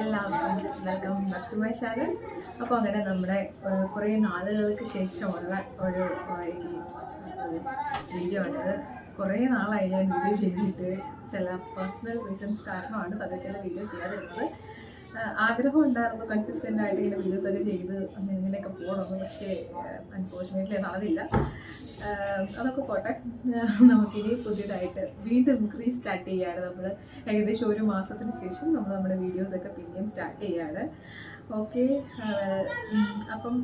എല്ലാവർക്കും welcome back to my channel അപ്പോൾ അങ്ങനെ നമ്മുടെ കുറേ നാളുകൾക്ക് ശേഷമുള്ള ഒരു വീഡിയോ ആണിത് കുറേ നാളായി ഞാൻ വീഡിയോ ചെയ്തിട്ട് ചില പേഴ്സണൽ റീസൺസ് കാരണമാണ് പതുക്കെ വീഡിയോ ഏഹ്, ആഗ്രഹം ഉണ്ടായിരുന്നു കൺസിസ്റ്റന്റ് ആയിട്ട് ഇങ്ങനെ വീഡിയോസ് ഒക്കെ ചെയ്ത് ഇങ്ങനെയൊക്കെ പോകണമെന്ന് പക്ഷേ അൺഫോർച്ചുനേറ്റ്ലി നടന്നില്ല അതൊക്കെ പോട്ടെ. നമുക്കിനി പുതിയതായിട്ട് വീണ്ടും റീസ്റ്റാർട്ട് ചെയ്യാണ് നമ്മൾ ഏകദേശം ഒരു മാസത്തിന് ശേഷം നമ്മൾ നമ്മുടെ വീഡിയോസ് ഒക്കെ പിന്നെയും സ്റ്റാർട്ട് ചെയ്യാണ്. ഓക്കെ അപ്പം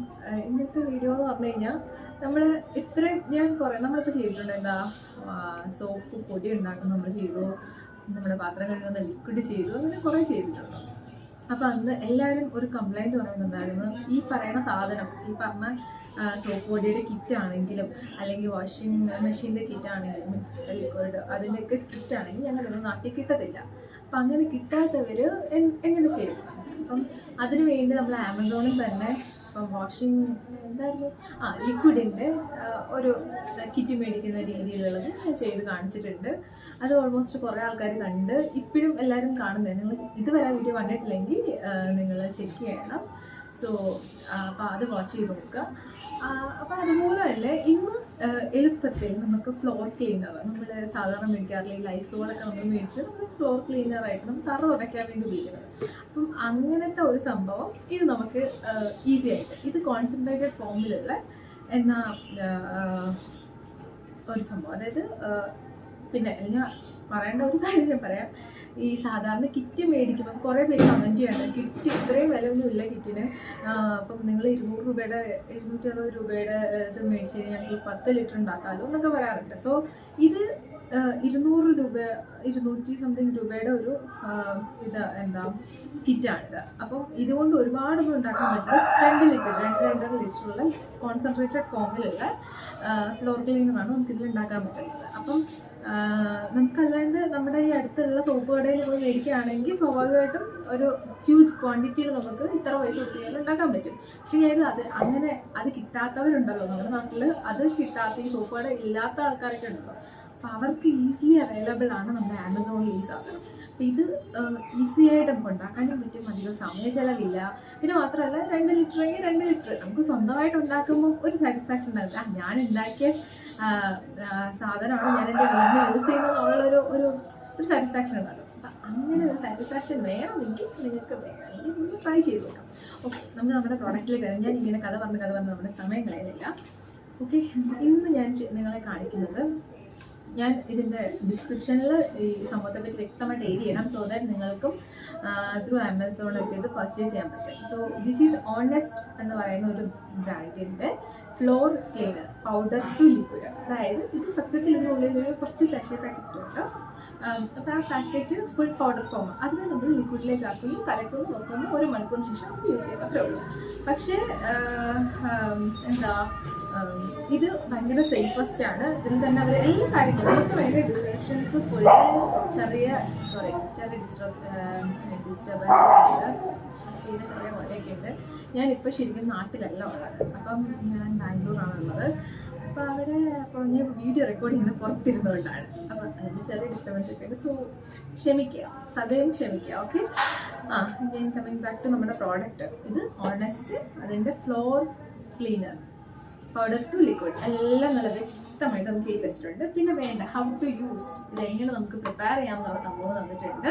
ഇന്നത്തെ വീഡിയോ എന്ന് പറഞ്ഞു കഴിഞ്ഞാൽ നമ്മൾ ഇത്ര ഞാൻ കുറേ നമ്മളിപ്പോൾ ചെയ്തിട്ടുണ്ട്. എന്താ സോപ്പ് പൊടി ഉണ്ടാക്കുന്ന നമ്മൾ ചെയ്തു. നമ്മുടെ പാത്രം കഴുകുന്ന ലിക്വിഡ് ചെയ്തു. അങ്ങനെ കുറേ ചെയ്തിട്ടുണ്ട്. അപ്പോൾ അന്ന് എല്ലാവരും ഒരു കംപ്ലൈന്റ് പറയുന്നുണ്ടായിരുന്നു. ഈ പറയുന്ന സാധനം ഈ പറഞ്ഞ സോപ്പ് പൊടിയുടെ കിറ്റ് ആണെങ്കിലും അല്ലെങ്കിൽ വാഷിംഗ് മെഷീന്റെ കിറ്റ് ആണെങ്കിലും മിക്സ് ലിക്വിഡ് അതിന്റെയൊക്കെ കിറ്റ് ആണെങ്കിൽ ഞങ്ങളുടെ നാട്ടിൽ കിട്ടത്തില്ല. അപ്പം അങ്ങനെ കിട്ടാത്തവർ എങ്ങനെ ചെയ്യും? അപ്പം അതിനു വേണ്ടി നമ്മൾ ആമസോണിൽ തന്നെ ഇപ്പം വാഷിംഗ് എന്തായിരുന്നു ആ ലിക്വിഡിന്റെ ഒരു കിറ്റ് മേടിക്കുന്ന രീതിയിലുള്ളത് ഞാൻ ചെയ്ത് കാണിച്ചിട്ടുണ്ട്. അത് ഓൾമോസ്റ്റ് കുറേ ആൾക്കാർ കണ്ട് ഇപ്പോഴും എല്ലാവരും കാണുന്നത്. നിങ്ങൾ ഇതുവരെ വീഡിയോ കണ്ടിട്ടില്ലെങ്കിൽ നിങ്ങൾ ചെക്ക് ചെയ്യണം. സോ അപ്പോൾ അത് വാച്ച് ചെയ്ത് നോക്കുക. അപ്പോൾ അതുപോലെ തന്നെ ഇന്ന് എളുപ്പത്തിൽ നമുക്ക് ഫ്ലോർ ക്ലീനർ നമ്മൾ സാധാരണ മേടിക്കാറില്ല ഈ ലൈസോളൊക്കെ നമ്മൾ മേടിച്ച് നമ്മൾ ഫ്ലോർ ക്ലീനറായിട്ട് നമ്മൾ തറ ഉടയ്ക്കാൻ വേണ്ടി ഉപയോഗിക്കുന്നത്. അപ്പം അങ്ങനത്തെ ഒരു സംഭവം ഇത് നമുക്ക് ഈസി ആയിട്ട് ഇത് കോൺസെൻട്രേറ്റഡ് ഫോമിലുള്ള എന്ന ഒരു സംഭവം. അതായത് പിന്നെ ഞാൻ പറയേണ്ട ഒരു കാര്യം ഞാൻ പറയാം. ഈ സാധാരണ കിറ്റ് മേടിക്കുമ്പോൾ കുറേ പേര് കമന്റ് ചെയ്യണം കിറ്റ് ഇത്രയും വില ഒന്നും ഇല്ല കിറ്റിന് അപ്പം നിങ്ങൾ ഇരുന്നൂറ് രൂപയുടെ ഇരുന്നൂറ്റി അറുപത് രൂപയുടെ ഇത് മേടിച്ച് കഴിഞ്ഞാൽ പത്ത് ലിറ്റർ ഉണ്ടാക്കാമല്ലോ എന്നൊക്കെ പറയാറുണ്ട്. സോ ഇത് ഇരുന്നൂറ് രൂപ ഇരുന്നൂറ്റി സംതിങ് രൂപയുടെ ഒരു ഇത് എന്താ കിറ്റാണിത്. അപ്പോൾ ഇതുകൊണ്ട് ഒരുപാടൊന്നും ഉണ്ടാക്കാൻ പറ്റില്ല രണ്ട് ലിറ്റർ രണ്ട് രണ്ടര ലിറ്ററുള്ള കോൺസെൻട്രേറ്റഡ് ഫോമിലുള്ള ഫ്ലോർ ക്ലീനറാണ് നമുക്ക് ഇതിൽ ഉണ്ടാക്കാൻ പറ്റുന്നത്. അപ്പം നമുക്കല്ലാണ്ട് നമ്മുടെ ഈ അടുത്തുള്ള സോപ്പ് കടയിൽ പോയി മേടിക്കുകയാണെങ്കിൽ സ്വാഭാവികമായിട്ടും ഒരു ഹ്യൂജ് ക്വാണ്ടിറ്റിയിൽ നമുക്ക് ഇത്ര പൈസ കൊടുത്താൽ ഉണ്ടാക്കാൻ പറ്റും. പക്ഷേ ഞാൻ അത് അങ്ങനെ അത് കിട്ടാത്തവരുണ്ടല്ലോ. നമ്മുടെ നാട്ടിൽ അത് കിട്ടാത്ത ഈ സോപ്പ് കട ഇല്ലാത്ത ആൾക്കാരൊക്കെ ഉണ്ടല്ലോ. അപ്പോൾ അവർക്ക് ഈസിലി അവൈലബിൾ ആണ് നമ്മുടെ ആമസോണിൽ ഈ സാധനം. അപ്പോൾ ഇത് ഈസി ആയിട്ട് നമുക്ക് ഉണ്ടാക്കാനും പറ്റും അധികം സമയ ചിലവില്ല. പിന്നെ മാത്രമല്ല രണ്ട് ലിറ്റർ അല്ലെങ്കിൽ രണ്ട് ലിറ്റർ. നമുക്ക് സ്വന്തമായിട്ട് ഉണ്ടാക്കുമ്പോൾ ഒരു സാറ്റിസ്ഫാക്ഷൻ ഉണ്ടാകില്ല ആ, ഞാൻ ഉണ്ടാക്കിയ സാധനമാണ് ഞാൻ എന്റെ വീട്ടിൽ യൂസ് ചെയ്യുന്നത് എന്നുള്ളൊരു ഒരു ഒരു സാറ്റിസ്ഫാക്ഷൻ ഉണ്ടാകും അങ്ങനെ ഒരു സാറ്റിസ്ഫാക്ഷൻ വേണമെങ്കിൽ നിങ്ങൾക്ക് വേണമെങ്കിൽ നിങ്ങൾ ട്രൈ ചെയ്ത് നോക്കാം. ഓക്കെ നമുക്ക് നമ്മുടെ പ്രോഡക്റ്റിൽ വരാം. ഞാൻ ഇങ്ങനെ കഥ പറഞ്ഞ് കഥ പറഞ്ഞ് നമ്മുടെ സമയം കളയുന്നില്ല. ഓക്കെ ഇന്ന് ഞാൻ നിങ്ങളെ കാണിക്കുന്നത് ഞാൻ ഇതിന്റെ ഡിസ്ക്രിപ്ഷനിൽ ഈ സംഭവത്തെ പറ്റി വ്യക്തമായിട്ട് എഴുതി ചെയ്യണം സോ ദാറ്റ് നിങ്ങൾക്കും ത്രൂ ആമസോണൊക്കെ ഇത് പർച്ചേസ് ചെയ്യാൻ പറ്റും. സോ ദിസ് ഈസ് ഓണസ്റ്റ് എന്ന് പറയുന്ന ഒരു ബ്രാൻഡിന്റെ floor cleaner powder to liquid അതായത് ഇത് സത്യത്തിൽ ഇതിനുള്ളിൽ ഒരു കുറച്ച് സെഷൻ പാക്കറ്റ് ഉണ്ട്. അപ്പോൾ ആ പാക്കറ്റ് ഫുൾ പൗഡർ ഫോം അതിനെ നമ്മൾ ലിക്വിഡിലേക്ക് ആക്കുന്നു കലക്കുന്നു വെക്കുന്നു ഒരു മണിക്കൂറിന് ശേഷം നമുക്ക് യൂസ് ചെയ്യാം അത്രേ ഉള്ളൂ. പക്ഷേ എന്താ ഇത് ഭയങ്കര സേഫസ്റ്റ് ആണ്. ഇതിൽ തന്നെ അവർ എല്ലാ കാര്യങ്ങളും നമുക്ക് വേണ്ട ഡ്യൂറേഷൻസ് ഫുൾ ചെറിയ സോറി ചെറിയ ഡിസ്റ്റർബ് ഡിസ്റ്റർബൻസ് പിന്നെ ചെറിയ പോലെയൊക്കെ ഉണ്ട്. ഞാനിപ്പോൾ ശരിക്കും നാട്ടിലല്ല ഉള്ളത്. അപ്പം ഞാൻ ബാംഗ്ലൂരാണ് ഉള്ളത് അപ്പോൾ അവിടെ അപ്പോൾ ഞാൻ വീഡിയോ റെക്കോർഡ് ചെയ്യുന്നത് പുറത്തിരുന്നുകൊണ്ടാണ്. അപ്പം അതിന് ചെറിയ ഡിസ്റ്റർബൻസ് ഒക്കെ ഉണ്ട്. സോ ക്ഷമിക്കുക. സദയം ക്ഷമിക്കുക. ഓക്കെ ആ ഞാൻ കമ്മിങ് ബാക്ക് ടു നമ്മുടെ പ്രോഡക്റ്റ് ഇത് ഓണസ്റ്റ് അതിന്റെ floor cleaner powder to liquid എല്ലാം നല്ല വ്യക്തമായിട്ട് നമുക്ക് ഈ വെച്ചിട്ടുണ്ട്. പിന്നെ വേണ്ട ഹൗ ടു യൂസ് ഇത് എങ്ങനെ നമുക്ക് പ്രിപ്പയർ ചെയ്യാമെന്നുള്ള സംഭവം തന്നിട്ടുണ്ട്.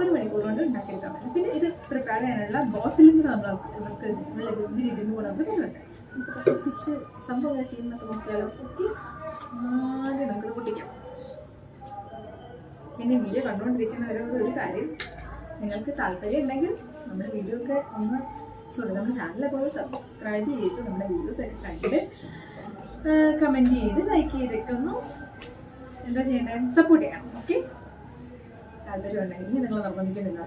ഒരു മണിക്കൂർ കൊണ്ട് ഉണ്ടാക്കിയെടുക്കാൻ പറ്റും. പിന്നെ ഇത് പ്രിപ്പയർ ചെയ്യാനുള്ള ബോട്ടിലും കൂടെ നമ്മൾ നമുക്ക് നമ്മൾ ഇത് രീതിയിൽ കൂടെ നമുക്ക് തരുന്നുണ്ട് നമുക്ക് പൊട്ടിച്ച് സംഭവം ചെയ്യുന്നൊക്കെ നോക്കിയാലോ? പൊട്ടി ആദ്യം നമുക്കത് പൊട്ടിക്കാം. പിന്നെ വീഡിയോ കണ്ടുകൊണ്ടിരിക്കുന്നവരോട് ഒരു കാര്യം നിങ്ങൾക്ക് താല്പര്യം ഉണ്ടെങ്കിൽ നമ്മുടെ വീഡിയോ ഒക്കെ ഒന്ന് സോറി നമ്മുടെ ചാനലൊക്കെ ഒന്ന് സബ്സ്ക്രൈബ് ചെയ്ത് നമ്മുടെ വീഡിയോസ് ഒക്കെ കണ്ടിട്ട് കമന്റ് ചെയ്ത് ലൈക്ക് ചെയ്തൊക്കെ ഒന്ന് എന്താ ചെയ്യേണ്ടത്? സപ്പോർട്ട് ചെയ്യണം. ഓക്കെ താല്പര്യം ഉണ്ടെങ്കിൽ നിങ്ങൾ നിർബന്ധിക്കുന്നില്ല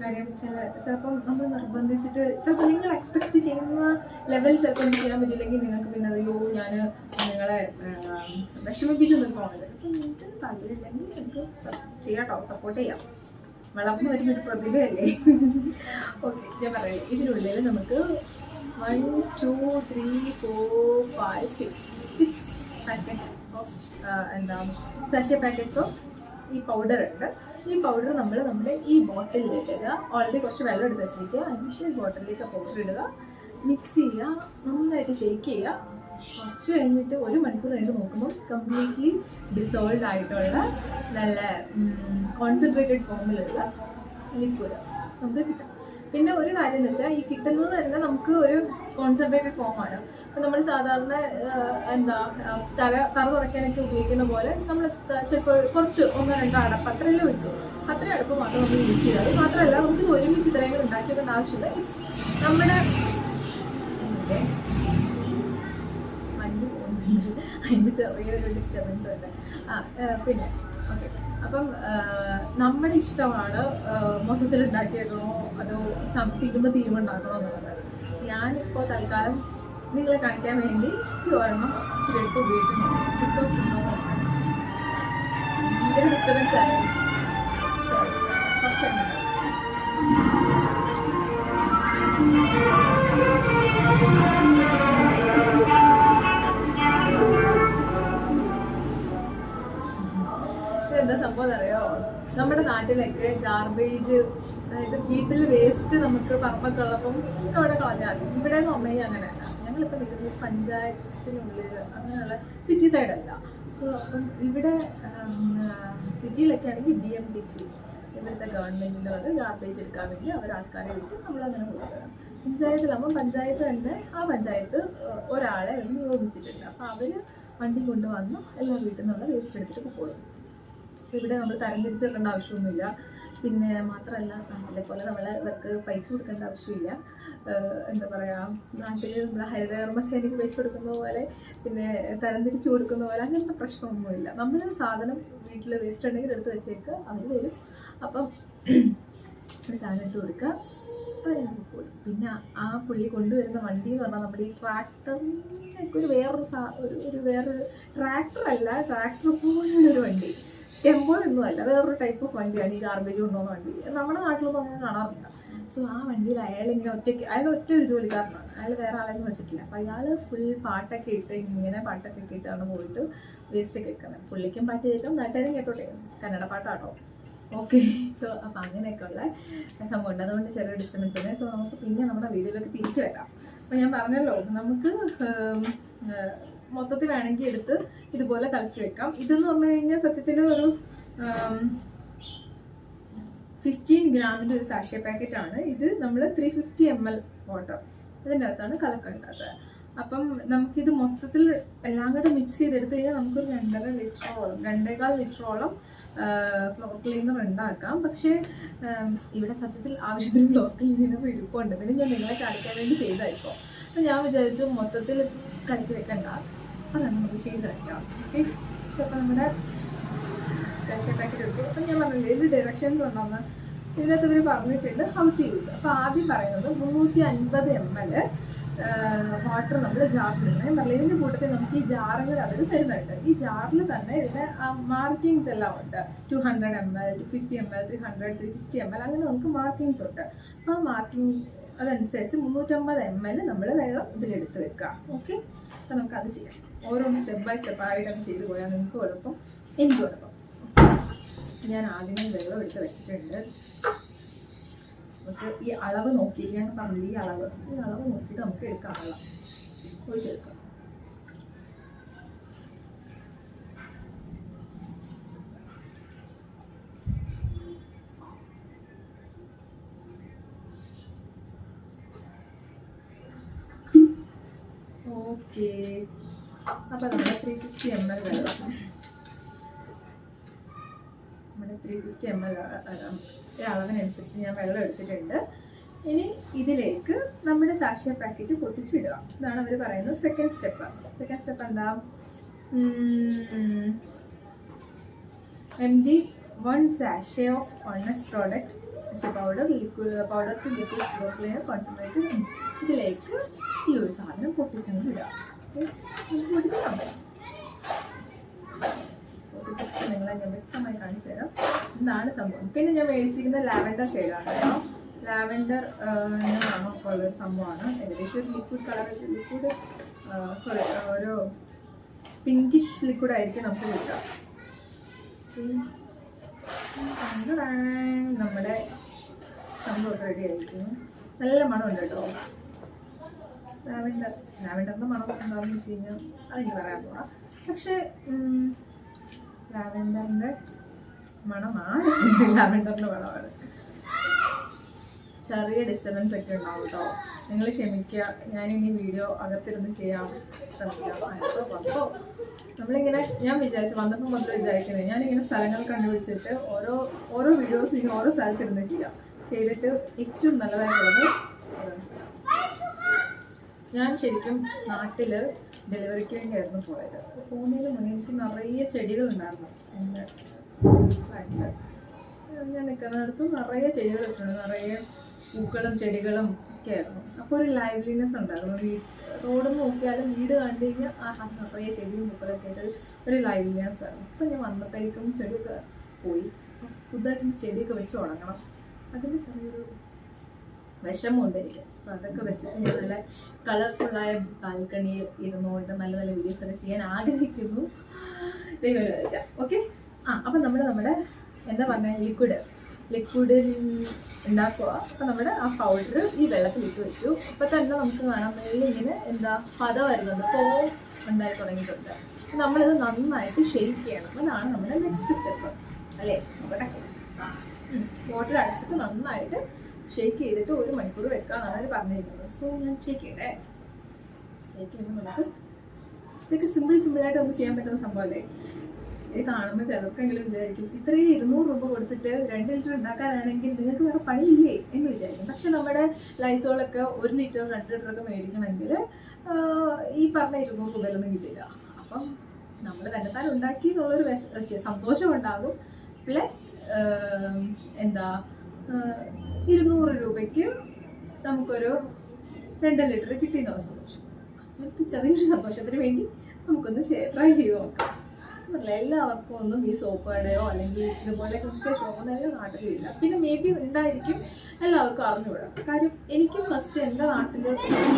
കാര്യം ചില ചിലപ്പം നമ്മൾ നിർബന്ധിച്ചിട്ട് ചിലപ്പോൾ നിങ്ങൾ എക്സ്പെക്ട് ചെയ്യുന്ന ലെവൽ ചിലപ്പോൾ ഒന്നും ചെയ്യാൻ പറ്റില്ലെങ്കിൽ നിങ്ങൾക്ക് പിന്നെ അയ്യോ ഞാൻ നിങ്ങളെ വിഷമിപ്പിച്ചു നിൽക്കണമെന്നില്ല അപ്പം നിങ്ങൾക്ക് താല്പര്യം ഇല്ലെങ്കിൽ നിങ്ങൾക്ക് ചെയ്യാം കേട്ടോ. സപ്പോർട്ട് ചെയ്യാം. വളർന്നു വരുന്ന ഒരു പ്രതിഭയല്ലേ? ഓക്കെ ഞാൻ പറയാം. ഇതിനുള്ളിൽ നമുക്ക് one two three four five six six packets of എന്താ സഷ്യ പാക്കറ്റ്സ് ഓഫ് ഈ പൗഡർ ഉണ്ട്. ഈ പൗഡർ നമ്മൾ നമ്മുടെ ഈ ബോട്ടിലിൽ ഇടുക. ഓൾറെഡി കുറച്ച് വെള്ളം എടുത്ത് വെച്ചിരിക്കുക. അതിനുശേഷം ബോട്ടിലേക്ക് പൗഡർ ഇടുക. മിക്സ് ചെയ്യുക. നന്നായിട്ട് ഷെയ്ക്ക് ചെയ്യുക. കുറച്ച് കഴിഞ്ഞിട്ട് ഒരു മണിക്കൂർ കഴിഞ്ഞ് നോക്കുമ്പോൾ കംപ്ലീറ്റ്ലി ഡിസോൾവ് ആയിട്ടുള്ള നല്ല കോൺസെൻട്രേറ്റഡ് ഫോമിലുള്ള ലിക്വിഡ് നമുക്ക് കിട്ടും. പിന്നെ ഒരു കാര്യം എന്ന് വെച്ചാൽ ഈ കിട്ടുന്നത് തന്നെ നമുക്ക് ഒരു കോൺസെൻട്രേറ്റഡ് ഫോമാണ് അപ്പം നമ്മൾ സാധാരണ എന്താ തറ തറ തുറയ്ക്കാനൊക്കെ ഉപയോഗിക്കുന്ന പോലെ നമ്മൾ ചിലപ്പോൾ കുറച്ച് ഒന്നോ രണ്ടോ അടപ്പ് അത്രയല്ലേ കിട്ടും അത്രയും അടപ്പ് മാത്രം നമ്മൾ യൂസ് ചെയ്യുക അത് മാത്രമല്ല നമുക്ക് ഒരുമിച്ച് ഇത്രയും ഉണ്ടാക്കിയതിന്റെ ആവശ്യമില്ല. നമ്മുടെ അതിന്റെ ചെറിയൊരു ഡിസ്റ്റർബൻസ് ഉണ്ട്. പിന്നെ ഓക്കെ അപ്പം നമ്മുടെ ഇഷ്ടമാണ് മൊത്തത്തിൽ ഉണ്ടാക്കിയേക്കണോ? അതോ തീരുമ്പോൾ തീരുമ്പോൾ ഉണ്ടാക്കണോ എന്നുള്ളത്. ഞാനിപ്പോൾ തൽക്കാലം നിങ്ങളെ കാണിക്കാൻ വേണ്ടി ഈ ഒരെണ്ണം ഇച്ചിരി എടുത്ത് ഉപയോഗിക്കുന്നുണ്ട് ബിക്കോസ് ഡിസ്റ്റർബൻസ് ആയിരുന്നു. സോറി കുറച്ച് ഗാർബേജ് അതായത് വീട്ടിൽ വേസ്റ്റ് നമുക്ക് പറമ്പൊക്കെ ഒക്കെ അവിടെ കളഞ്ഞാൽ മതി. ഇവിടെ എന്ന് പറഞ്ഞു കഴിഞ്ഞാൽ അങ്ങനെയല്ല. ഞങ്ങളിപ്പോൾ നിൽക്കുന്നത് പഞ്ചായത്തിനുള്ളിൽ അങ്ങനെയുള്ള സിറ്റി സൈഡല്ല സോ അപ്പം ഇവിടെ സിറ്റിയിലൊക്കെ ആണെങ്കിൽ ബി എം ടി സി ഇവിടുത്തെ ഗവൺമെന്റിന്റെ അത് ഗാർബേജ് എടുക്കാൻ വേണ്ടി അവർ ആൾക്കാരെ വിട്ട് നമ്മളങ്ങനെ കൊടുക്കണം പഞ്ചായത്തിലാകുമ്പോൾ പഞ്ചായത്ത് തന്നെ ആ പഞ്ചായത്ത് ഒരാളെ നിയോഗിച്ചിട്ടുണ്ട്. അപ്പോൾ അവർ വണ്ടി കൊണ്ടുവന്ന് എല്ലാ വീട്ടിൽ നിന്നുള്ള വേസ്റ്റ് എടുത്തിട്ട് പോകും. ഇവിടെ നമ്മൾ തരംതിരിച്ചിടേണ്ട ആവശ്യമൊന്നുമില്ല. പിന്നെ മാത്രമല്ല നാട്ടിലെ പോലെ നമ്മൾ ഇവർക്ക് പൈസ കൊടുക്കേണ്ട ആവശ്യമില്ല. എന്താ പറയുക നാട്ടിൽ ഹരിതകർമ്മസേനയ്ക്ക് പൈസ കൊടുക്കുന്ന പോലെ പിന്നെ തരംതിരിച്ച് കൊടുക്കുന്ന പോലെ അങ്ങനത്തെ പ്രശ്നമൊന്നുമില്ല. നമ്മൾ സാധനം വീട്ടിൽ വേസ്റ്റ് ഉണ്ടെങ്കിൽ എടുത്ത് വെച്ചേക്കുക അവർ വരും അപ്പം ഒരു സാധനം എടുത്ത് കൊടുക്കുക അവർ പിന്നെ ആ പുള്ളി കൊണ്ടുവരുന്ന വണ്ടി എന്ന് പറഞ്ഞാൽ നമ്മുടെ ഈ ട്രാക്ടറിനൊക്കെ ഒരു വേറൊരു ഒരു വേറൊരു ട്രാക്ടർ അല്ല ട്രാക്ടർ പോലുള്ളൊരു വണ്ടി. ടെമ്പോ ഒന്നും അല്ല വേറൊരു ടൈപ്പ് ഓഫ് വണ്ടിയാണ് ഈ ഗാർബേജ് കൊണ്ടുപോകുന്ന വണ്ടി. നമ്മുടെ നാട്ടിലൊന്നും അങ്ങനെ കാണാറില്ല. സോ ആ വണ്ടിയിൽ അയാൾ ഇങ്ങനെ ഒറ്റയ്ക്ക് അയാൾ ഒറ്റ ഒരു ജോലിക്കാരനാണ്. അയാൾ വേറെ ആളെയൊന്നും വെച്ചിട്ടില്ല. അപ്പോൾ അയാൾ ഫുൾ പാട്ടൊക്കെ ഇട്ട് ഇങ്ങനെ പാട്ടൊക്കെ ഇട്ടിട്ടാണ് പോയിട്ട് വേസ്റ്റ് കേൾക്കുന്നത് പുള്ളിക്കും പാട്ട് കേൾക്കാം നാട്ടുകാരും കേട്ടോട്ടെ. കന്നഡ പാട്ടാട്ടോ. ഓക്കെ സോ അപ്പം അങ്ങനെയൊക്കെയുള്ള സംഭവമുണ്ട് അതുകൊണ്ട് ചെറിയ ഡിസ്റ്റർബൻസ് ഉണ്ട് സോ നമുക്ക് പിന്നെ നമ്മുടെ വീഡിയോയിലേക്ക് തിരിച്ചു വരാം. അപ്പോൾ ഞാൻ പറഞ്ഞല്ലോ നമുക്ക് മൊത്തത്തിൽ വേണമെങ്കിൽ എടുത്ത് ഇതുപോലെ കലക്കി വെക്കാം. ഇതെന്ന് പറഞ്ഞു കഴിഞ്ഞാൽ സത്യത്തിൽ ഒരു ഫിഫ്റ്റീൻ ഗ്രാമിന്റെ ഒരു സാഷ്യ പാക്കറ്റ് ആണ് ഇത് നമ്മൾ three fifty M L water ഇതിന്റെ അകത്താണ് കലക്കേണ്ടത്. അപ്പം നമുക്കിത് മൊത്തത്തിൽ എല്ലാം കൂടെ മിക്സ് ചെയ്തെടുത്ത് കഴിഞ്ഞാൽ നമുക്കൊരു രണ്ടര ലിറ്ററോളം രണ്ടേകാൽ ലിറ്ററോളം ഫ്ലോർ ക്ലീനർ ഉണ്ടാക്കാം. പക്ഷേ ഇവിടെ സത്യത്തിൽ ആവശ്യത്തിന് ഫ്ലോർ ക്ലീനർ ഇരിപ്പുണ്ട്. പിന്നെ ഞാൻ നിങ്ങളെ കാണിക്കാൻ വേണ്ടി ചെയ്തായിപ്പോൾ അപ്പം ഞാൻ വിചാരിച്ചു മൊത്തത്തിൽ കലക്കി വെക്കണ്ട. അതാണ് നമുക്ക് ചെയ്ത് വയ്ക്കാം ഓക്കെ? സോ അപ്പം നമ്മുടെ സ്പെഷ്യൽ പാക്കറ്റ് എടുത്തു. അപ്പം ഞാൻ പറഞ്ഞില്ലേ ഇത് ഡയറക്ഷൻസ് ഉണ്ടെന്ന് ഇതിനകത്ത് ഇവർ പറഞ്ഞിട്ടുണ്ട് ഹൗ ടു യൂസ് അപ്പോൾ ആദ്യം പറയുന്നത് മുന്നൂറ്റി അൻപത് എം എൽ വാട്ടർ നമ്മൾ ജാറിലിടണം ഞാൻ പറഞ്ഞില്ല ഇതിന്റെ കൂട്ടത്തിൽ നമുക്ക് ഈ ജാറുകൾ അതിൽ തരുന്നുണ്ട്. ഈ ജാറിൽ തന്നെ ഇതിന് മാർക്കിങ്സ് എല്ലാം ഉണ്ട്. Two hundred M L two fifty M L three hundred three fifty M L അങ്ങനെ നമുക്ക് മാർക്കിങ്സ് ഉണ്ട്. അപ്പോൾ ആ മാർക്കിംഗ് അതനുസരിച്ച് മുന്നൂറ്റമ്പത് എം എൽ നമ്മൾ വെള്ളം ഇതിലെടുത്ത് വെക്കാം ഓക്കെ അപ്പോൾ നമുക്കത് ചെയ്യാം. ഓരോന്ന് സ്റ്റെപ്പ് ബൈ സ്റ്റെപ്പ് ആയിട്ട് ആയിട്ടൊക്കെ ചെയ്തു പോയാൽ നിങ്ങൾക്ക് എളുപ്പം. എനിക്കും എളുപ്പം. ഞാൻ ആദ്യമേ വെള്ളം എടുത്ത് വെച്ചിട്ടുണ്ട്. നമുക്ക് ഈ അളവ് നോക്കി ഞാൻ പറഞ്ഞില്ല ഈ അളവ്. ഈ അളവ് നോക്കിയിട്ട് നമുക്ക് എടുക്കാം വെള്ളം. ഒഴിച്ചെടുക്കാം. ഓക്കെ. അപ്പോൾ നമ്മുടെ ത്രീ ഫിഫ്റ്റി എം എൽ വെള്ളം നമ്മുടെ ത്രീ ഫിഫ്റ്റി എം എൽ അളവിനനുസരിച്ച് ഞാൻ വെള്ളം എടുത്തിട്ടുണ്ട്. ഇനി ഇതിലേക്ക് നമ്മുടെ സാക്ഷ്യ പാക്കറ്റ് പൊട്ടിച്ചിടുക ഇതാണ് അവർ പറയുന്നത് സെക്കൻഡ് സ്റ്റെപ്പ് സെക്കൻഡ് സ്റ്റെപ്പ് എന്താ? M D one sachet of honest product powder liquid powder to liquid flow concentrate ഇതിലേക്ക് ഈ ഒരു സാധനം പൊട്ടിച്ചെന്ന് ഇടുക പൊട്ടിച്ചിട്ട് നിങ്ങളെ ഞാൻ വ്യക്തമായി കാണിച്ചു തരാം. ഇതാണ് സംഭവം. പിന്നെ ഞാൻ മേടിച്ചിരിക്കുന്ന ലാവൻഡർ ഷെയ്ഡാണ് കേട്ടോ. ലാവൻഡർ ആണോ ഉള്ളൊരു സംഭവമാണ്. ഏകദേശം ഒരു ലിക്വിഡ് കളർ ലിക്വിഡ് സോറി ഒരു പിങ്കിഷ് ലിക്വിഡ് ആയിരിക്കും നമുക്ക് കിട്ടുക. നമ്മുടെ സംഭവം റെഡി ആയിരിക്കുന്നു. നല്ല മണമുണ്ട് കേട്ടോ. ലാവൻഡർ. ലാവൻഡറിന്റെ മണം എന്താണെന്ന് വെച്ച് കഴിഞ്ഞാൽ അതെനിക്ക് പറയാൻ പോകാം പക്ഷേ ലാവൻഡറിന്റെ മണമാണ് ലാവൻഡറിന്റെ മണമാണ്. ചെറിയ ഡിസ്റ്റർബൻസ് ഒക്കെ ഉണ്ടാവും കേട്ടോ നിങ്ങൾ ക്ഷമിക്കുക. ഞാനിനി വീഡിയോ അകത്തിരുന്ന് ചെയ്യാൻ ശ്രമിക്കാം. വന്നപ്പോൾ നമ്മളിങ്ങനെ ഞാൻ വിചാരിച്ചു വന്നപ്പോൾ മുതൽ വിചാരിക്കുന്നത് ഞാനിങ്ങനെ സ്ഥലങ്ങൾ കണ്ടുപിടിച്ചിട്ട് ഓരോ ഓരോ വീഡിയോസ് ഇനി ഓരോ സ്ഥലത്തിരുന്ന് ചെയ്യാം. ചെയ്തിട്ട് ഏറ്റവും നല്ലതായിട്ടുള്ളത്. ഞാൻ ശരിക്കും നാട്ടിൽ ഡെലിവറിക്ക് വേണ്ടിയായിരുന്നു പോയത്. പോകുന്നതിന് മുന്നേ എനിക്ക് നിറയെ ചെടികളുണ്ടായിരുന്നു എന്റെ ഞാൻ നിൽക്കുന്നിടത്ത് നിറയെ ചെടികൾ വെച്ചിട്ടുണ്ട്. നിറയെ പൂക്കളും ചെടികളും ഒക്കെ ആയിരുന്നു. അപ്പോൾ ഒരു ലൈവ്ലിനെസ് ഉണ്ടായിരുന്നു. റോഡ് നോക്കിയാലും വീട് കണ്ടു കഴിഞ്ഞാൽ ആ നിറയെ ചെടിയും പൂക്കളൊക്കെ ആയിട്ട് ഒരു- ലൈവ്ലിനെസ് ആയിരുന്നു. അപ്പോൾ ഞാൻ വന്നപ്പോഴേക്കും ചെടിയൊക്കെ പോയി. പുതുതായിട്ട് ചെടിയൊക്കെ വെച്ച് തുടങ്ങണം. അതിന് ചെറിയൊരു വിഷമമുണ്ട് എനിക്ക് അപ്പോൾ അതൊക്കെ വെച്ചിട്ട് ഞാൻ നല്ല ആയ ബാൽക്കണിയിൽ ഇരുന്നുകൊണ്ട് നല്ല നല്ല വീഡിയോസ് ഒക്കെ ചെയ്യാൻ ആഗ്രഹിക്കുന്നു. ഓക്കെ ആ അപ്പം നമ്മൾ നമ്മുടെ എന്താ പറഞ്ഞ ലിക്വിഡ് ലിക്വിഡ് ഉണ്ടാക്കുക. അപ്പം നമ്മുടെ ആ പൗഡർ ഈ വെള്ളത്തിൽ ഇട്ട് വെച്ചു. അപ്പം തന്നെ നമുക്ക് കാണാൻ മേളിൽ ഇങ്ങനെ എന്താ പത വരുന്നുണ്ട്. ഫോം ഉണ്ടായി തുടങ്ങിയിട്ടുണ്ട്. നമ്മളിത് നന്നായിട്ട് ഷെയ്ക്ക് ചെയ്യണം. അതാണ് നമ്മുടെ നെക്സ്റ്റ് സ്റ്റെപ്പ് അല്ലേ? നമ്മുടെ വാട്ടർ അടച്ചിട്ട് നന്നായിട്ട് ഷേക്ക് ചെയ്തിട്ട് ഒരു മണിക്കൂർ വെക്കാന്നാണ് അവർ പറഞ്ഞിരിക്കുന്നത്. സോ ഞാൻ ഷേക്ക് ചെയ്യണേ ഷേക്ക് ചെയ്യുമ്പോൾ നമുക്ക് ഇതൊക്കെ സിമ്പിൾ സിമ്പിളായിട്ട് നമുക്ക് ചെയ്യാൻ പറ്റുന്ന സംഭവമല്ലേ ഇത് കാണുമ്പോൾ ചിലർക്കെങ്കിലും വിചാരിക്കും ഇത്രയും ഇരുന്നൂറ് രൂപ കൊടുത്തിട്ട് രണ്ട് ലിറ്റർ ഉണ്ടാക്കാനാണെങ്കിൽ നിങ്ങൾക്ക് വേറെ പണിയില്ലേ എന്ന് വിചാരിക്കും. പക്ഷെ നമ്മുടെ ലൈസോളൊക്കെ ഒരു ലിറ്റർ രണ്ട് ലിറ്റർ ഒക്കെ മേടിക്കണമെങ്കിൽ ഈ പറഞ്ഞ ഇരുന്നൂറ് രൂപയിലൊന്നും കിട്ടില്ല. അപ്പം നമ്മൾ തന്നെത്താൻ ഉണ്ടാക്കി എന്നുള്ളൊരു സന്തോഷം ഉണ്ടാകും. പ്ലസ് എന്താ ഇരുന്നൂറ് രൂപയ്ക്ക് നമുക്കൊരു രണ്ട് ലിറ്റർ കിട്ടിയെന്നുള്ള സന്തോഷം. അങ്ങനത്തെ ചെറിയൊരു സന്തോഷത്തിന് വേണ്ടി നമുക്കൊന്ന് ട്രൈ ചെയ്ത് നോക്കാം. അല്ല എല്ലാവർക്കും ഒന്നും ഈ സോപ്പ് കടയോ അല്ലെങ്കിൽ ഇതുപോലെ കൃത്യ ഷോപ്പൊന്നും നാട്ടിലില്ല. പിന്നെ മേ ബി ഉണ്ടായിരിക്കും എല്ലാവർക്കും അറിഞ്ഞുകൂടാ. കാര്യം എനിക്കും ഫസ്റ്റ് എന്റെ നാട്ടിൽ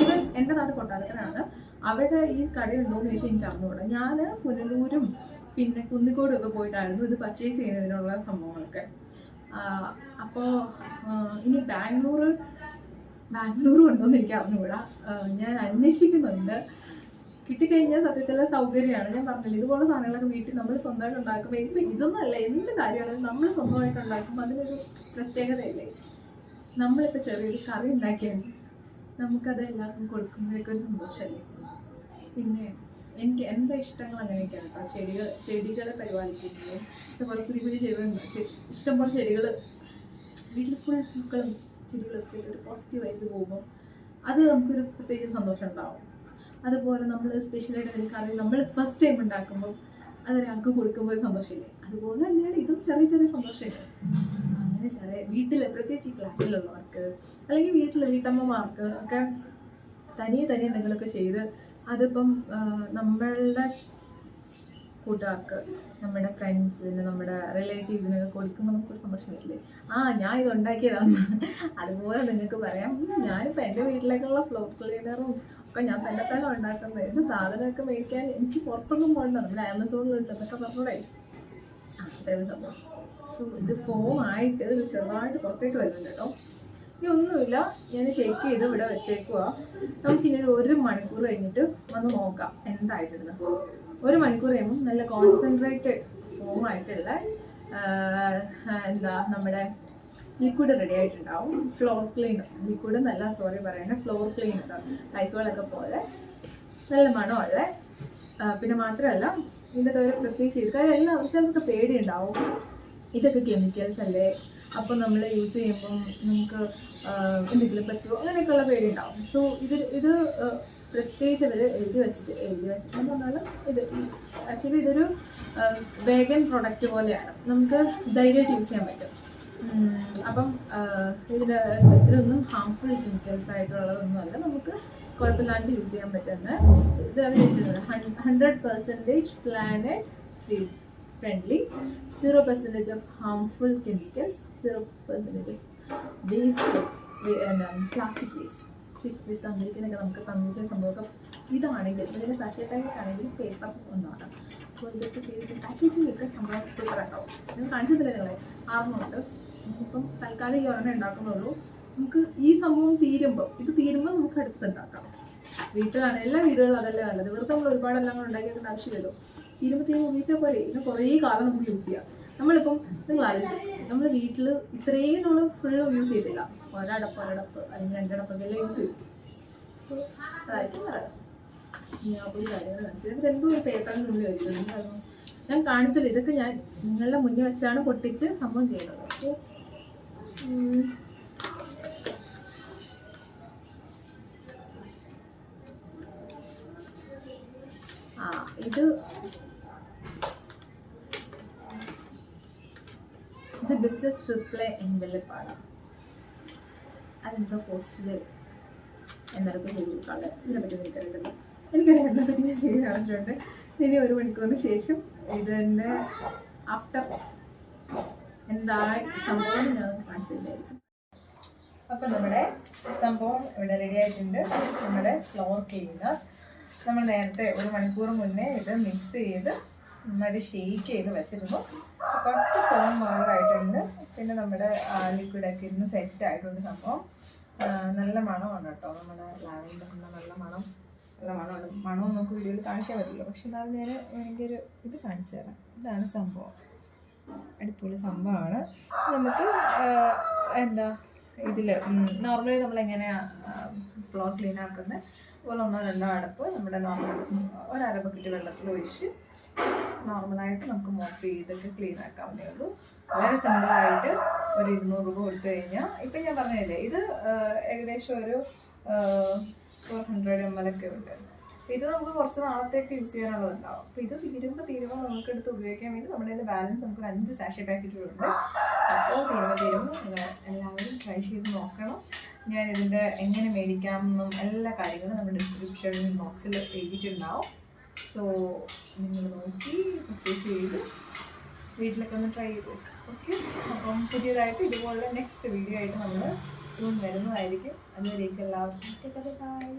ഈവൻ എന്റെ നാട് കൊട്ടാരക്കനാണ് അവിടെ ഈ കടയുണ്ടോ എന്ന് ചോദിച്ചാൽ എനിക്ക് അറിഞ്ഞുകൂടാ. ഞാൻ പുനലൂരും പിന്നെ കുന്നിക്കോടും ഒക്കെ പോയിട്ടായിരുന്നു ഇത് പർച്ചേസ് ചെയ്യുന്നതിനുള്ള സംഭവങ്ങളൊക്കെ. അപ്പോൾ ഇനി ബാംഗ്ലൂർ ബാംഗ്ലൂർ ഉണ്ടോയെന്ന് എനിക്ക് അറിഞ്ഞുകൂടാ. ഞാൻ അന്വേഷിക്കുന്നുണ്ട്. കിട്ടിക്കഴിഞ്ഞാൽ സത്യത്തിൽ സൗകര്യമാണ്. ഞാൻ പറഞ്ഞില്ല ഇതുപോലെ സാധനങ്ങളൊക്കെ വീട്ടിൽ നമ്മൾ സ്വന്തമായിട്ട് ഉണ്ടാക്കുമ്പോൾ ഇപ്പം ഇതൊന്നുമല്ല എന്ത് കാര്യമാണെങ്കിലും നമ്മൾ സ്വന്തമായിട്ട് ഉണ്ടാക്കുമ്പോൾ അതിനൊരു പ്രത്യേകതയല്ലേ? നമ്മളിപ്പോൾ ചെറിയൊരു കറി ഉണ്ടാക്കിയാൽ നമുക്കത് എല്ലാവർക്കും കൊടുക്കുന്നതൊക്കെ ഒരു സന്തോഷമല്ലേ? പിന്നെ എനിക്ക് എന്റെ ഇഷ്ടങ്ങൾ അങ്ങനെയൊക്കെയാണ്. കേട്ടോ ചെടികൾ ചെടികളെ പരിപാലിക്കുന്നത്. ഇഷ്ടംപോലെ പുതിയ പുതിയ ചെടികൾ ഇഷ്ടംപോലെ ചെടികൾ വീട്ടിൽ ഫുൾ പൂക്കളും ചെടികളൊക്കെ ഒരു പോസിറ്റീവായിട്ട് പോകുമ്പോൾ അത് നമുക്കൊരു പ്രത്യേകിച്ച് സന്തോഷം ഉണ്ടാവും. അതുപോലെ നമ്മൾ സ്പെഷ്യലായിട്ട് ഒരു കറി നമ്മൾ ഫസ്റ്റ് ടൈം ഉണ്ടാക്കുമ്പോൾ അതൊരാൾക്ക് കൊടുക്കുമ്പോൾ സന്തോഷമില്ലേ? അതുപോലെ തന്നെയാണ് ഇതും ചെറിയ ചെറിയ സന്തോഷമില്ല? അങ്ങനെ ചെറിയ വീട്ടിൽ പ്രത്യേകിച്ച് ഈ ഫ്ലാറ്റിലുള്ളവർക്ക് അല്ലെങ്കിൽ വീട്ടിലെ വീട്ടമ്മമാർക്ക് ഒക്കെ തനിയെ തനിയെ എന്തെങ്കിലുമൊക്കെ ചെയ്ത് അതിപ്പം നമ്മളുടെ കൂട്ടുകാർക്ക് നമ്മുടെ ഫ്രണ്ട്സിന് നമ്മുടെ റിലേറ്റീവ്സിനൊക്കെ കൊടുക്കുമ്പോൾ നമുക്കൊരു സന്തോഷം വരില്ലേ ആ ഞാൻ ഇത് ഉണ്ടാക്കിയതാണ്. അതുപോലെ നിങ്ങൾക്ക് പറയാം "ഉം, ഞാനിപ്പോൾ എന്റെ വീട്ടിലേക്കുള്ള ഫ്ലോർ ക്ലീനറും ഒക്കെ ഞാൻ തന്നെ തന്നെ ഉണ്ടാക്കുന്നത്. ഇത് സാധനമൊക്കെ മേടിക്കാൻ എനിക്ക് പുറത്തൊന്നും പോകണ്ട. നമ്മുടെ ആമസോണിൽ ഉണ്ടെന്നൊക്കെ പറഞ്ഞൂടെ. അത്രയും സംഭവം സോ ഇത് ഫോം ആയിട്ട് ചെറുതായിട്ട് പുറത്തേക്ക് വരുന്നുണ്ട് കേട്ടോ. ഇനി ഒന്നുമില്ല ഞാൻ ഷേക്ക് ചെയ്ത് ഇവിടെ വെച്ചേക്കുക നമുക്ക് ഇനി ഒരു മണിക്കൂർ കഴിഞ്ഞിട്ട് വന്ന് നോക്കാം എന്തായിട്ടുണ്ട് ഒരു മണിക്കൂർ കഴിയുമ്പോൾ നല്ല കോൺസെൻട്രേറ്റഡ് ഫോം ആയിട്ടുള്ള എന്താ നമ്മുടെ ലിക്വിഡ് റെഡി ആയിട്ടുണ്ടാവും. ഫ്ലോർ ക്ലീനർ ലിക്വിഡ് എന്നല്ല സോറി പറയുന്നത് ഫ്ലോർ ക്ലീനർ ലൈസോളൊക്കെ പോലെ. നല്ല മണമല്ല പിന്നെ മാത്രമല്ല ഇതിന്റെ ഒരു പ്രത്യേകിച്ച് ഇത് കാര്യം എല്ലാവരും ചിലർക്ക് പേടിയുണ്ടാവും. ഇതൊക്കെ കെമിക്കൽസ് അല്ലേ? അപ്പോൾ നമ്മൾ യൂസ് ചെയ്യുമ്പം നമുക്ക് എന്തെങ്കിലും പറ്റുമോ അങ്ങനെയൊക്കെയുള്ള പേടിയുണ്ടാവും സോ ഇത് ഇത് പ്രത്യേകിച്ച് അവർ എഴുതി വെച്ചിട്ട് എഴുതി വെച്ചിട്ടെന്ന് പറഞ്ഞാൽ ഇത് ആക്ച്വലി ഇതൊരു വേഗൻ പ്രൊഡക്റ്റ് പോലെയാണ്. നമുക്ക് ധൈര്യമായിട്ട് യൂസ് ചെയ്യാൻ പറ്റും. അപ്പം ഇതിന് ഇതൊന്നും ഹാംഫുൾ കെമിക്കൽസ് ആയിട്ടുള്ളതൊന്നും അല്ല. നമുക്ക് കുഴപ്പമില്ലാണ്ട് യൂസ് ചെയ്യാൻ പറ്റുന്ന ഇത് അവർ hundred percentage planet free friendly zero percentage of harmful chemicals zero percentage of waste plastic waste with തന്നിരിക്കുന്നൊക്കെ നമുക്ക് തന്നിരിക്കുന്ന സംഭവമൊക്കെ ഇതാണെങ്കിൽ ഇതിന്റെ സാഷേ പാക്കറ്റ് ആണെങ്കിൽ പേപ്പർ ഒന്നാണ് അപ്പോൾ ഇതൊക്കെ ചെയ്തിട്ട് പാക്കേജിംഗ് സംഭവം സൂപ്പറാക്കാവും ഞാൻ കാണിച്ചതില്ല നിങ്ങളെ? ആർന്നുണ്ട് നമുക്കിപ്പം തൽക്കാലം ഈ ഒരെണ്ണം ഉണ്ടാക്കുന്നുള്ളൂ. നമുക്ക് ഈ സംഭവം തീരുമ്പോൾ ഇത് തീരുമ്പോൾ നമുക്ക് അടുത്ത് ഉണ്ടാക്കാം. വീട്ടിലാണ് എല്ലാ വീടുകളും അതല്ലേ നല്ലത്. വെറുതെ നമ്മൾ ഒരുപാട് എല്ലാം കൂടെ ഉണ്ടാക്കിയേണ്ട ആവശ്യമില്ലല്ലോ. തീരുമ്പോൾ ഉപയോഗിച്ചാൽ പോലെ ഇതിന് കുറേ കാലം നമുക്ക് യൂസ് ചെയ്യാം. നമ്മളിപ്പം നിങ്ങൾ ആലോചിച്ചു നമ്മൾ വീട്ടിൽ ഇത്രയും നമ്മൾ ഫുൾ യൂസ് ചെയ്തില്ല. ഒരടപ്പ് ഒരടപ്പ് അല്ലെങ്കിൽ രണ്ടടപ്പൊക്കെ എല്ലാം യൂസ് നല്ലത്. ഞാൻ കാണിച്ചത് എന്തോ ഒരു പേപ്പറിന് മുന്നിൽ വെച്ചിട്ടുണ്ട്. ഞാൻ കാണിച്ചല്ലോ. ഇതൊക്കെ ഞാൻ നിങ്ങളുടെ മുന്നിൽ വെച്ചാണ് പൊട്ടിച്ച് സംഭവം ചെയ്യുന്നത്. അപ്പോൾ ആ ഇത് ഇത് ബിസിനസ് റിപ്ലൈ എൻവെലപ്പാണ് അതെന്തോ പോസ്റ്റിൽ എന്നൊക്കെ ചെയ്ത് കൊടുക്കാതെ ഇതിനെപ്പറ്റി എനിക്കറിയില്ല എനിക്കറിയാം പറ്റി ഞാൻ ചെയ്ത് കാണിച്ചിട്ടുണ്ട് ഇനി ഒരു മണിക്കൂറിന് ശേഷം ഇതിന്റെ ആഫ്റ്റർ എന്താ സംഭവം ഞാൻ കാണിച്ചിട്ടുണ്ടായിരിക്കും അപ്പം നമ്മുടെ സംഭവം ഇവിടെ റെഡി ആയിട്ടുണ്ട്. നമ്മുടെ ഫ്ലോർ ക്ലീനർ നമ്മൾ നേരത്തെ ഒരു മണിക്കൂർ മുന്നേ ഇത് മിക്സ് ചെയ്ത് നന്നായിട്ട് ഷെയ്ക്ക് ചെയ്ത് വെച്ചിരുന്നു. കുറച്ച് ഫോം മാറായിട്ടുണ്ട് പിന്നെ നമ്മുടെ ലിക്വിഡൊക്കെ ഇരുന്ന് സെറ്റ് ആയിട്ടുണ്ട് സംഭവം. നല്ല മണമാണ് കേട്ടോ. നമ്മുടെ ലാവൻഡറിന്റെ നല്ല മണം നല്ല മണമാണ്. മണം നമുക്ക് വീഡിയോയിൽ കാണിക്കാൻ പറ്റില്ല. പക്ഷെ എന്നാലും ഞാൻ ഒരു ഇത് കാണിച്ചു തരാം. ഇതാണ് സംഭവം. അടിപൊളി സംഭവമാണ്. നമുക്ക് എന്താ ഇതിൽ നോർമലി നമ്മളെങ്ങനെ ഫ്ലോർ ക്ലീൻ ആക്കുന്നത്? അതുപോലെ ഒന്നോ രണ്ടോ അടപ്പ് നമ്മുടെ നോർമൽ ഒരു ഒരര ബക്കറ്റ് വെള്ളത്തിൽ ഒഴിച്ച് നോർമലായിട്ട് നമുക്ക് മോപ്പ് ചെയ്തൊക്കെ ക്ലീൻ ആക്കാവുന്നേ ഉള്ളൂ. വളരെ സിമ്പിളായിട്ട് ഒരു ഇരുന്നൂറ് രൂപ കൊടുത്തു കഴിഞ്ഞാൽ ഇപ്പം ഞാൻ പറഞ്ഞില്ലേ ഇത് ഏകദേശം ഒരു ഫോർ ഹൺഡ്രഡ് എം എൽ ഒക്കെ ഉണ്ട്. ഇത് നമുക്ക് കുറച്ച് നാളത്തേക്ക് യൂസ് ചെയ്യാനുള്ളതുണ്ടാവും. അപ്പോൾ ഇത് തീരുമ്പോൾ തീരുമ്പോൾ നമുക്ക് എടുത്ത് ഉപയോഗിക്കാൻ വേണ്ടി നമ്മുടെ കയ്യിൽ ബാലൻസ് നമുക്ക് അഞ്ച് സാഷെ പാക്കറ്റുകളുണ്ട് അപ്പോൾ തീരുമ്പോൾ തീരുമ്പോൾ നിങ്ങൾ എല്ലാവരും ട്രൈ ചെയ്ത് നോക്കണം. ഞാൻ ഇതിന്റെ എങ്ങനെ മേടിക്കാമെന്നും എല്ലാ കാര്യങ്ങളും നമ്മുടെ ഡിസ്ക്രിപ്ഷൻ ബോക്സിൽ എഴുതിയിട്ടുണ്ടാവും. സോ നിങ്ങൾ നോക്കി പർച്ചേസ് ചെയ്ത് വീട്ടിലൊക്കെ ഒന്ന് ട്രൈ ചെയ്ത് ഓക്കെ അപ്പം പുതിയതായിട്ട് ഇതുപോലെ നെക്സ്റ്റ് വീഡിയോ ആയിട്ട് നമ്മൾ സൂൺ വരുന്നതായിരിക്കും. അതുവരേക്കും എല്ലാവർക്കും ബൈ